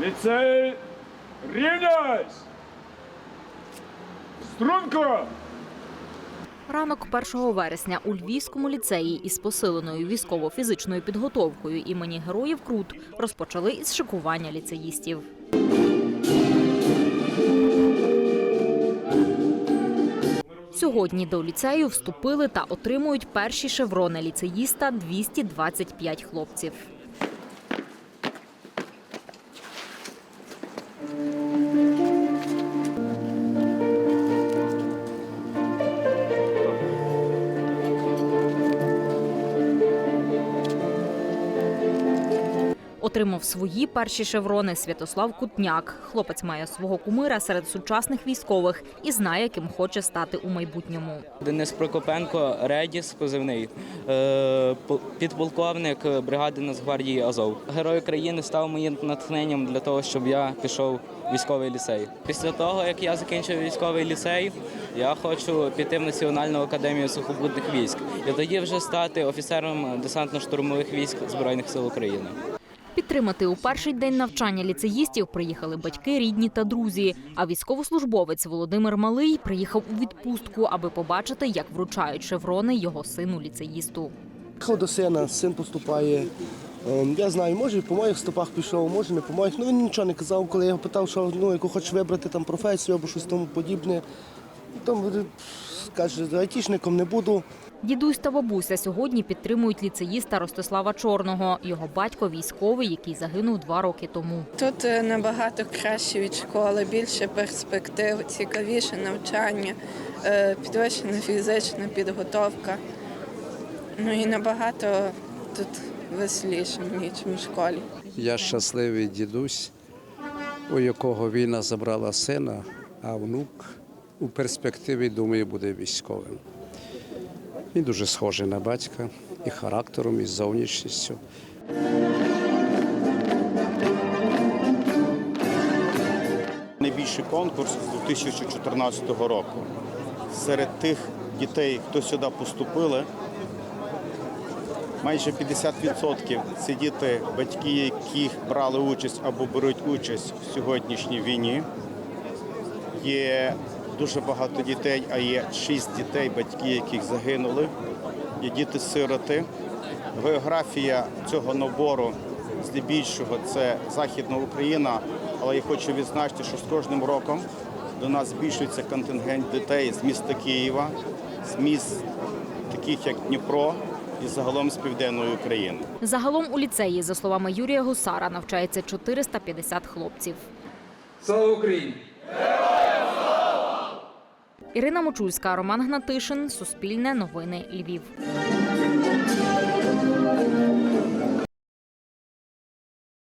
Ліцей рівняйсь! Струнко! Ранок 1 вересня у Львівському ліцеї із посиленою військово-фізичною підготовкою імені Героїв Крут розпочали із шикування ліцеїстів. Сьогодні до ліцею вступили та отримують перші шеврони ліцеїста 225 хлопців. Thank you. Отримав свої перші шеврони Святослав Кутняк. Хлопець має свого кумира серед сучасних військових і знає, ким хоче стати у майбутньому. Денис Прокопенко, Редіс, позивний, е, підполковник бригади Нацгвардії Азов. Герой України став моїм натхненням для того, щоб я пішов військовий ліцей. Після того, як я закінчив військовий ліцей, я хочу піти в Національну академію сухопутних військ і тоді вже стати офіцером десантно-штурмових військ Збройних сил України. Підтримати у перший день навчання ліцеїстів приїхали батьки, рідні та друзі. А військовослужбовець Володимир Малий приїхав у відпустку, аби побачити, як вручають шеврони його сину ліцеїсту. Приїхав до сина, син поступає. Ем, Я знаю, може по моїх стопах пішов, може не по моїх. Ну він нічого не казав, коли я його питав, що ну, яку хочеш вибрати там професію або щось тому подібне. Там каже, айтішником не буду. Дідусь та бабуся сьогодні підтримують ліцеїста Ростислава Чорного. Його батько військовий, який загинув два роки тому. Тут е, набагато краще від школи, більше перспектив, цікавіше навчання, е, підвищена фізична підготовка. Ну і набагато тут веселіше, ніж в школі. Я щасливий дідусь, у якого війна забрала сина, а внук у перспективі, думаю, буде військовим. Він дуже схожий на батька і характером, і зовнішністю. Найбільший конкурс з 2014 року. Серед тих дітей, хто сюди поступили, майже 50% це діти, батьки, які брали участь або беруть участь в сьогоднішній війні. Є дуже багато дітей, а є шість дітей, батьки яких загинули. Є діти-сироти. Географія цього набору здебільшого це Західна Україна, але я хочу відзначити, що з кожним роком до нас збільшується контингент дітей з міста Києва, з міст таких як Дніпро і загалом з південної України. Загалом у ліцеї, за словами Юрія Гусара, навчається 450 хлопців. Слава Україні! Ірина Мочульська, Роман Гнатишин, Суспільне новини Львів.